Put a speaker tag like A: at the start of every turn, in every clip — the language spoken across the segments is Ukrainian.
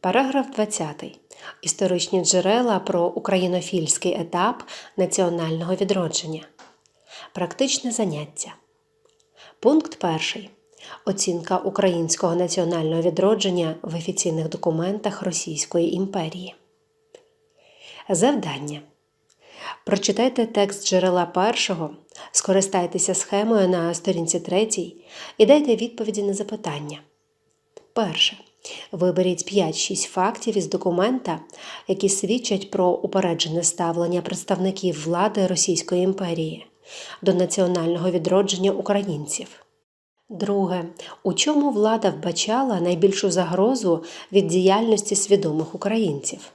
A: Параграф 20. Історичні джерела про українофільський етап національного відродження. Практичне заняття. Пункт 1. Оцінка українського національного відродження в офіційних документах Російської імперії. Завдання. Прочитайте текст джерела першого, скористайтеся схемою на сторінці 3 і дайте відповіді на запитання. Перше. Виберіть 5-6 фактів із документа, які свідчать про упереджене ставлення представників влади Російської імперії до національного відродження українців. Друге. У чому влада вбачала найбільшу загрозу від діяльності свідомих українців?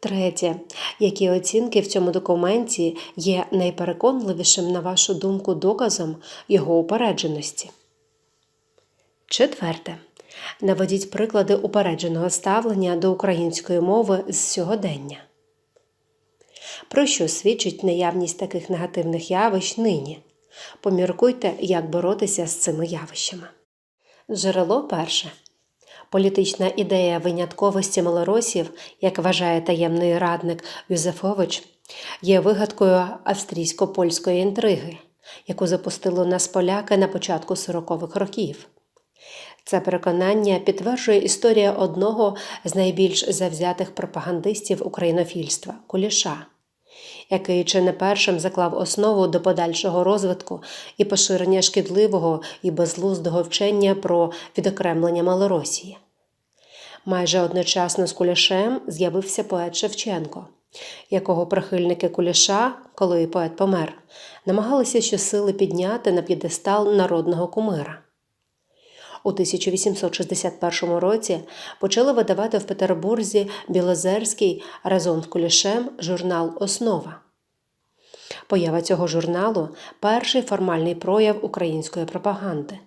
A: Третє. Які оцінки в цьому документі є найпереконливішим, на вашу думку, доказом його упередженості? Четверте. Наведіть приклади упередженого ставлення до української мови з сьогодення. Про що свідчить наявність таких негативних явищ нині? Поміркуйте, як боротися з цими явищами. Джерело перше. Політична ідея винятковості малоросів, як вважає таємний радник Юзефович, є вигадкою австрійсько-польської інтриги, яку запустили нас поляки на початку 40-х років. Це переконання підтверджує історія одного з найбільш завзятих пропагандистів українофільства Куліша, який чи не першим заклав основу до подальшого розвитку і поширення шкідливого і безглуздого вчення про відокремлення Малоросії. Майже одночасно з Кулішем з'явився поет Шевченко, якого прихильники Куліша, коли поет помер, намагалися щосили підняти на п'єдестал народного кумира. У 1861 році почали видавати в Петербурзі Білозерський разом з Кулішем журнал Основа. Поява цього журналу перший формальний прояв української пропаганди.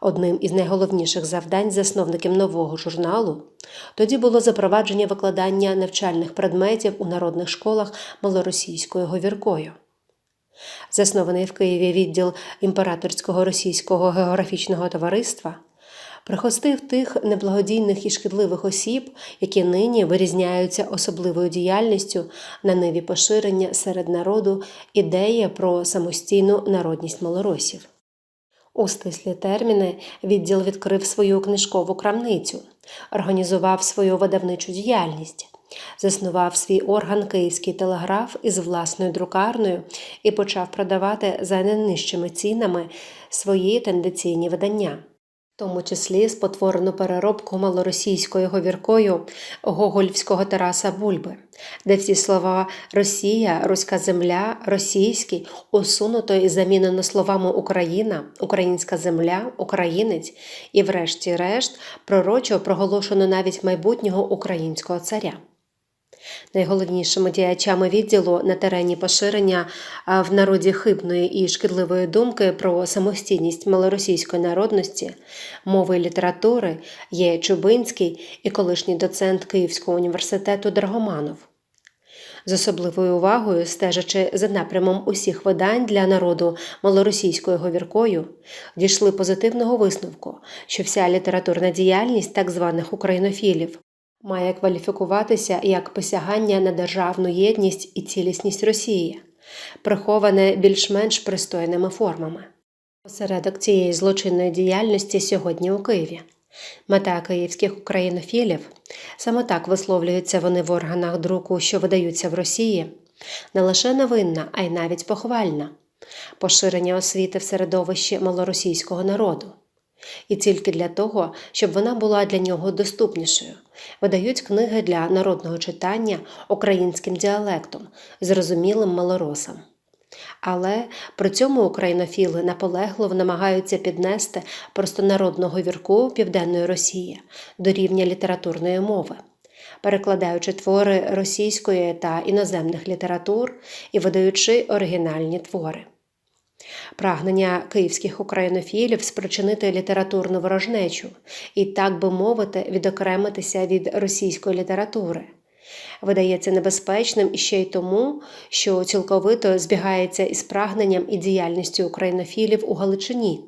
A: Одним із найголовніших завдань засновників нового журналу тоді було запровадження викладання навчальних предметів у народних школах малоросійською говіркою. Заснований в Києві відділ імператорського російського географічного товариства, прихостив тих неблагодійних і шкідливих осіб, які нині вирізняються особливою діяльністю на ниві поширення серед народу ідеї про самостійну народність малоросів. У стислі терміни відділ відкрив свою книжкову крамницю, організував свою видавничу діяльність, заснував свій орган Київський телеграф із власною друкарною і почав продавати за найнижчими цінами свої тенденційні видання. В тому числі спотворену переробку малоросійською говіркою Гогольського Тараса Бульби, де всі слова Росія, Руська земля, російський усунуто і замінено словами Україна, Українська земля, Українець і, врешті-решт, пророчо проголошено навіть майбутнього українського царя. Найголовнішими діячами відділу на терені поширення в народі хибної і шкідливої думки про самостійність малоросійської народності, мови і літератури є Чубинський і колишній доцент Київського університету Драгоманов. З особливою увагою, стежачи за напрямом усіх видань для народу малоросійською говіркою, дійшли позитивного висновку, що вся літературна діяльність так званих українофілів має кваліфікуватися як посягання на державну єдність і цілісність Росії, приховане більш-менш пристойними формами. Осередок цієї злочинної діяльності сьогодні у Києві. Мета київських українофілів саме так висловлюються вони в органах друку, що видаються в Росії, не лише невинна, а й навіть похвальна поширення освіти в середовищі малоросійського народу і тільки для того, щоб вона була для нього доступнішою, видають книги для народного читання українським діалектом, зрозумілим малоросам. Але при цьому українофіли наполегливо намагаються піднести простонародну говірку Південної Росії до рівня літературної мови, перекладаючи твори російської та іноземних літератур і видаючи оригінальні твори. Прагнення київських українофілів спричинити літературну ворожнечу і, так би мовити, відокремитися від російської літератури. Видається небезпечним іще й тому, що цілковито збігається із прагненням і діяльністю українофілів у Галичині,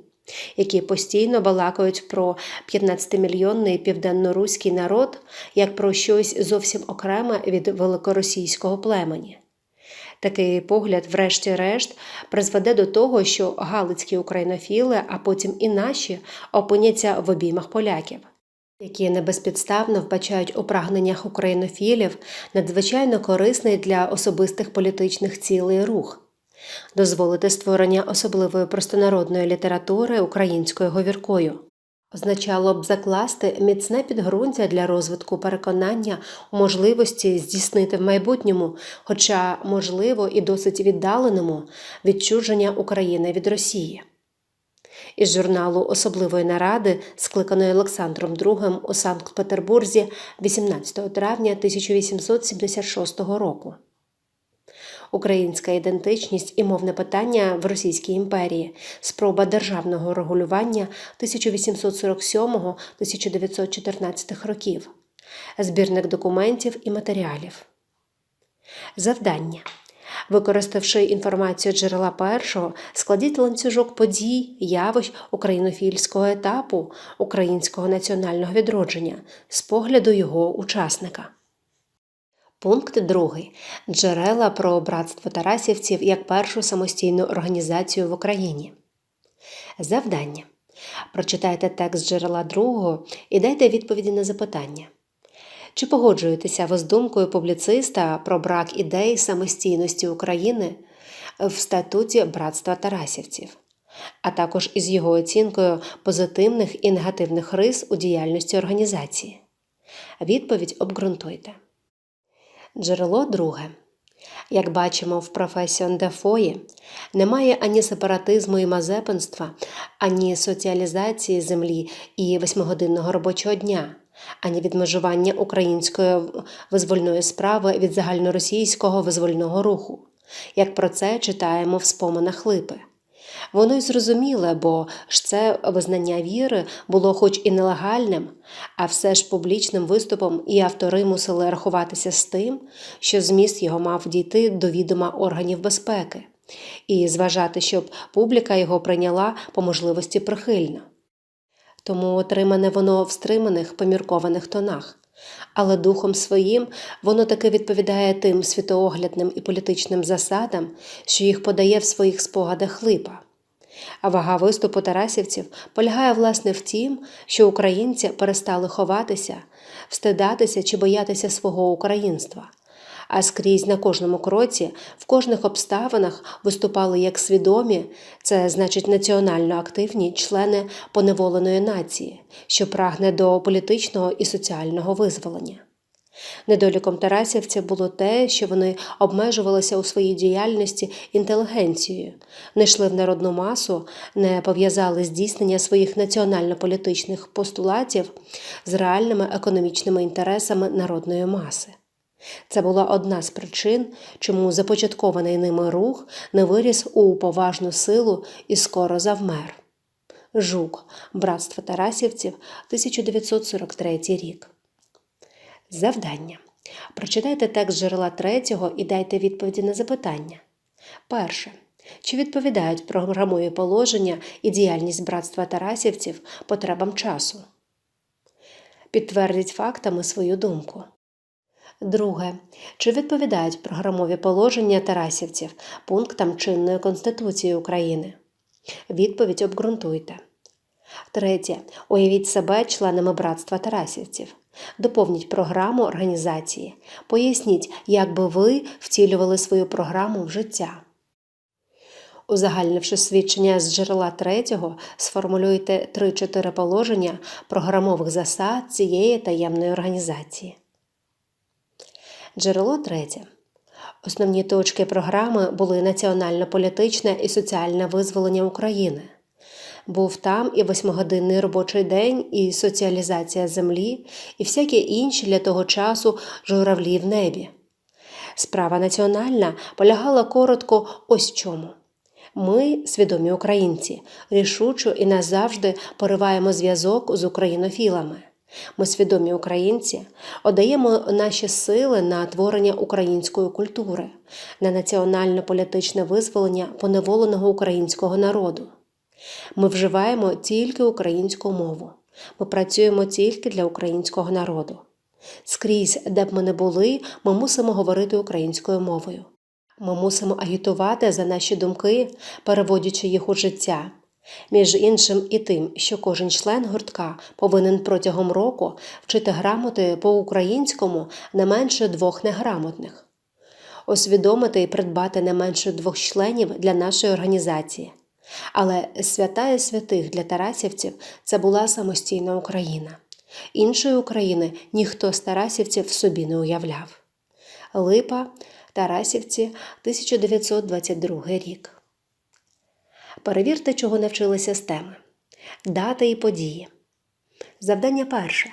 A: які постійно балакають про 15-мільйонний південноруський народ як про щось зовсім окреме від великоросійського племені. Такий погляд, врешті-решт, призведе до того, що галицькі українофіли, а потім і наші, опиняться в обіймах поляків, які небезпідставно вбачають у прагненнях українофілів надзвичайно корисний для особистих політичних цілей рух дозволити створення особливої простонародної літератури українською говіркою. Означало б закласти міцне підґрунтя для розвитку переконання у можливості здійснити в майбутньому, хоча, можливо, і досить віддаленому, відчуження України від Росії. Із журналу особливої наради, скликаної Олександром II у Санкт-Петербурзі 18 травня 1876 року. Українська ідентичність і мовне питання в Російській імперії, спроба державного регулювання 1847-1914 років, збірник документів і матеріалів. Завдання. Використавши інформацію джерела першого, складіть ланцюжок подій, явищ українофільського етапу українського національного відродження з погляду його учасника. Пункт 2. Джерела про братство Тарасівців як першу самостійну організацію в Україні. Завдання. Прочитайте текст джерела другого і дайте відповіді на запитання. Чи погоджуєтеся ви з думкою публіциста про брак ідей самостійності України в статуті Братства Тарасівців, а також із його оцінкою позитивних і негативних рис у діяльності організації? Відповідь обґрунтуйте. Джерело друге. Як бачимо в професіон Дефої, немає ані сепаратизму і мазепинства, ані соціалізації землі і восьмигодинного робочого дня, ані відмежування української визвольної справи від загальноросійського визвольного руху. Як про це читаємо в споминах Липи. Воно й зрозуміле, бо ж це визнання віри було хоч і нелегальним, а все ж публічним виступом і автори мусили рахуватися з тим, що зміст його мав дійти до відома органів безпеки, і зважати, щоб публіка його прийняла по можливості прихильно. Тому отримане воно в стриманих поміркованих тонах. Але духом своїм воно таки відповідає тим світооглядним і політичним засадам, що їх подає в своїх спогадах липа. А вага виступу тарасівців полягає власне в тім, що українці перестали ховатися, встидатися чи боятися свого українства, а скрізь на кожному кроці, в кожних обставинах виступали як свідомі, це значить національно активні члени поневоленої нації, що прагне до політичного і соціального визволення. Недоліком тарасівців було те, що вони обмежувалися у своїй діяльності інтелігенцією, не йшли в народну масу, не пов'язали здійснення своїх національно-політичних постулатів з реальними економічними інтересами народної маси. Це була одна з причин, чому започаткований ними рух не виріс у поважну силу і скоро завмер. Жук, Братство Тарасівців, 1943 рік. Завдання. Прочитайте текст джерела третього і дайте відповіді на запитання. Перше. Чи відповідають програмові положення і діяльність братства Тарасівців потребам часу? Підтвердіть фактами свою думку. Друге. Чи відповідають програмові положення Тарасівців пунктам чинної Конституції України? Відповідь обґрунтуйте. Третє. Уявіть себе членами братства Тарасівців. Доповніть програму організації. Поясніть, як би ви втілювали свою програму в життя. Узагальнивши свідчення з джерела третього, сформулюйте 3-4 положення програмових засад цієї таємної організації. Джерело третє. Основні точки програми були національно-політичне і соціальне визволення України. Був там і восьмигодинний робочий день, і соціалізація землі, і всякі інші для того часу журавлі в небі. Справа національна полягала коротко ось чому. Ми, свідомі українці, рішучо і назавжди пориваємо зв'язок з українофілами. Ми, свідомі українці, отдаємо наші сили на творення української культури, на національно-політичне визволення поневоленого українського народу. Ми вживаємо тільки українську мову. Ми працюємо тільки для українського народу. Скрізь, де б ми не були, ми мусимо говорити українською мовою. Ми мусимо агітувати за наші думки, переводячи їх у життя. Між іншим і тим, що кожен член гуртка повинен протягом року вчити грамоти по-українському не менше двох неграмотних, усвідомити і придбати не менше двох членів для нашої організації. Але святая святих для тарасівців це була самостійна Україна. Іншої України ніхто з тарасівців собі не уявляв. Липа, Тарасівці, 1922 рік. Перевірте, чого навчилися з теми. Дати і події. Завдання перше.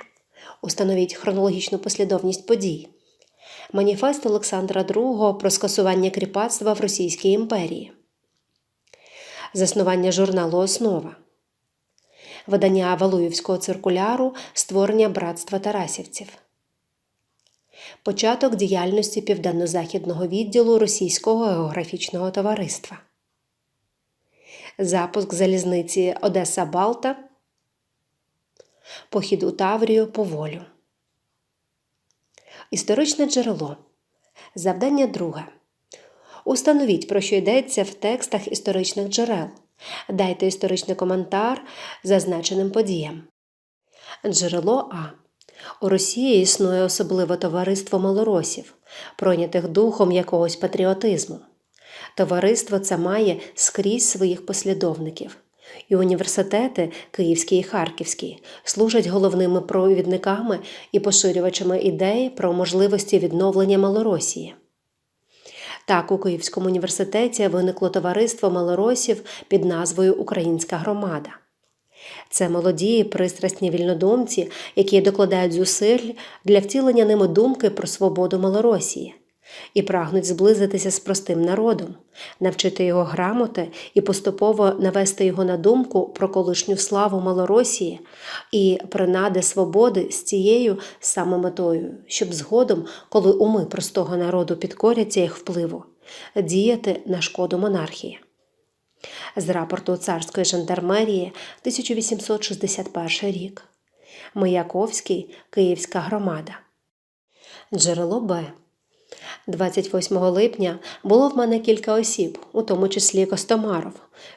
A: Установіть хронологічну послідовність подій. Маніфест Олександра II про скасування кріпацтва в Російській імперії. Заснування журналу Основа. Видання Валуївського циркуляру Створення братства Тарасівців. Початок діяльності Південно-Західного відділу Російського географічного товариства. Запуск залізниці Одеса Балта. Похід у Таврію по волю. Історичне джерело. Завдання друге. Установіть, про що йдеться в текстах історичних джерел. Дайте історичний коментар зазначеним подіям. Джерело А. У Росії існує особливе товариство малоросів, пройнятих духом якогось патріотизму. Товариство це має скрізь своїх послідовників. І університети, Київський і Харківський, служать головними провідниками і поширювачами ідей про можливості відновлення Малоросії. Так, у Київському університеті виникло товариство малоросів під назвою Українська громада. Це молоді пристрасні вільнодумці, які докладають зусиль для втілення ними думки про свободу Малоросії і прагнуть зблизитися з простим народом, навчити його грамоти і поступово навести його на думку про колишню славу Малоросії і принади свободи з цією саме метою, щоб згодом, коли уми простого народу підкоряться їх впливу, діяти на шкоду монархії. З рапорту царської жандармерії 1861 рік. Маяковський, Київська громада. Джерело Б. 28 липня було в мене кілька осіб, у тому числі Костомаров,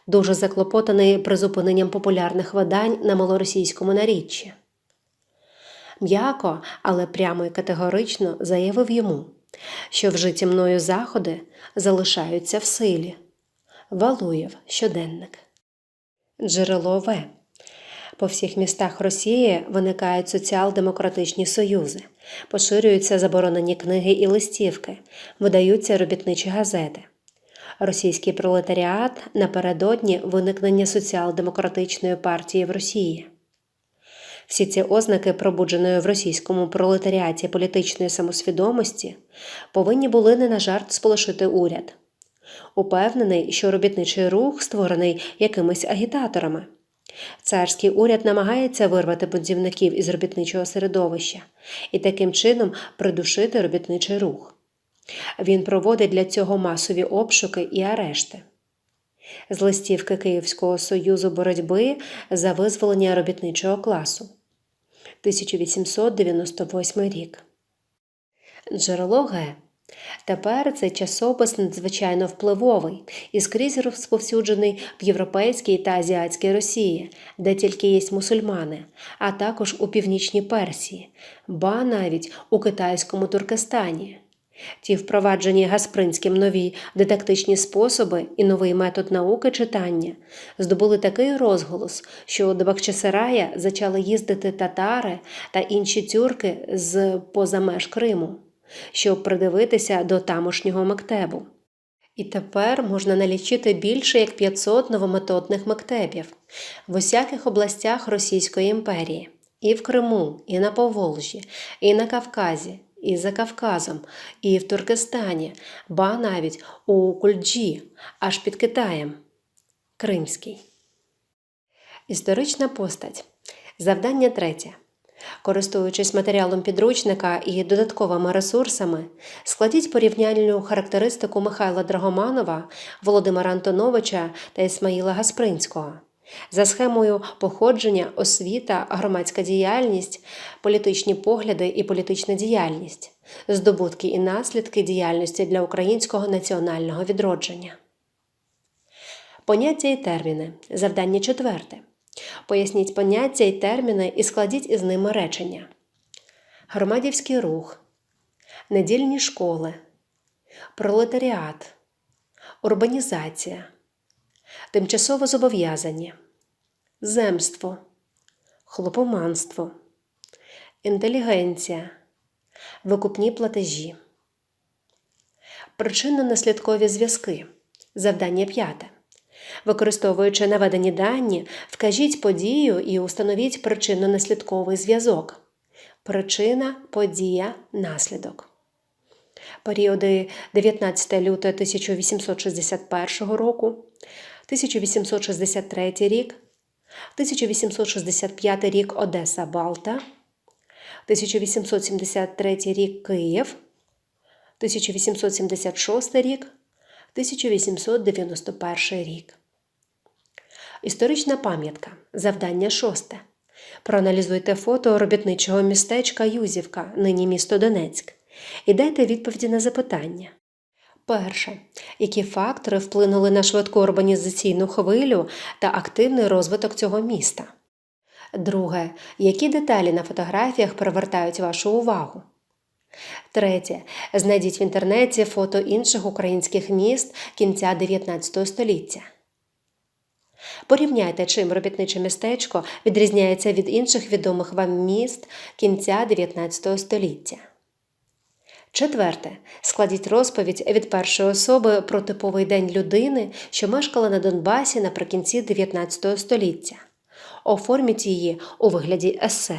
A: дуже заклопотаний призупиненням популярних видань на малоросійському наріччі. М'яко, але прямо і категорично заявив йому, що вжиті мною заходи залишаються в силі. Валуєв щоденник. Джерело В. По всіх містах Росії виникають соціал-демократичні союзи, поширюються заборонені книги і листівки, видаються робітничі газети. Російський пролетаріат напередодні виникнення соціал-демократичної партії в Росії. Всі ці ознаки пробудженої в російському пролетаріаті політичної самосвідомості повинні були не на жарт сполошити уряд. Упевнений, що робітничий рух створений якимись агітаторами. Царський уряд намагається вирвати бунтівників із робітничого середовища і таким чином придушити робітничий рух. Він проводить для цього масові обшуки і арешти. З листівки Київського союзу боротьби за визволення робітничого класу 1898 рік. Джерело Г. Тепер цей часопис надзвичайно впливовий і скрізь розповсюджений в європейській та азіатській Росії, де тільки є мусульмани, а також у північній Персії, ба навіть у китайському Туркестані. Ті впроваджені Гаспринським нові дидактичні способи і новий метод науки читання здобули такий розголос, що до Бахчисарая зачали їздити татари та інші тюрки з поза меж Криму щоб придивитися до тамошнього мектебу. І тепер можна налічити більше як 500 новометодних мектебів в усяких областях Російської імперії, і в Криму, і на Поволжі, і на Кавказі, і за Кавказом, і в Туркестані, ба навіть у Кульджі, аж під Китаєм. Кримський. Історична постать. Завдання третє. Користуючись матеріалом підручника і додатковими ресурсами, складіть порівняльну характеристику Михайла Драгоманова, Володимира Антоновича та Ісмаїла Гаспринського, за схемою походження, освіта, громадська діяльність, політичні погляди і політична діяльність, здобутки і наслідки діяльності для українського національного відродження. Поняття і терміни. Завдання четверте. Поясніть поняття і терміни і складіть із ними речення. Громадівський рух, недільні школи, пролетаріат, урбанізація, тимчасово зобов'язані, земство, хлопоманство, інтелігенція, викупні платежі. Причинно-наслідкові зв'язки. Завдання п'яте. Використовуючи наведені дані, вкажіть подію і установіть причинно-наслідковий зв'язок. Причина, подія, наслідок. Періоди 19 лютого 1861 року, 1863 рік, 1865 рік Одеса Балта, 1873 рік Київ, 1876 рік, 1891 рік. Історична пам'ятка. Завдання шосте. Проаналізуйте фото робітничого містечка Юзівка, нині місто Донецьк, і дайте відповіді на запитання. Перше. Які фактори вплинули на швидку урбанізаційну хвилю та активний розвиток цього міста? Друге. Які деталі на фотографіях привертають вашу увагу? Третє. Знайдіть в інтернеті фото інших українських міст кінця 19 століття. Порівняйте, чим робітниче містечко відрізняється від інших відомих вам міст кінця 19 століття. Четверте. Складіть розповідь від першої особи про типовий день людини, що мешкала на Донбасі наприкінці 19 століття. Оформіть її у вигляді есе.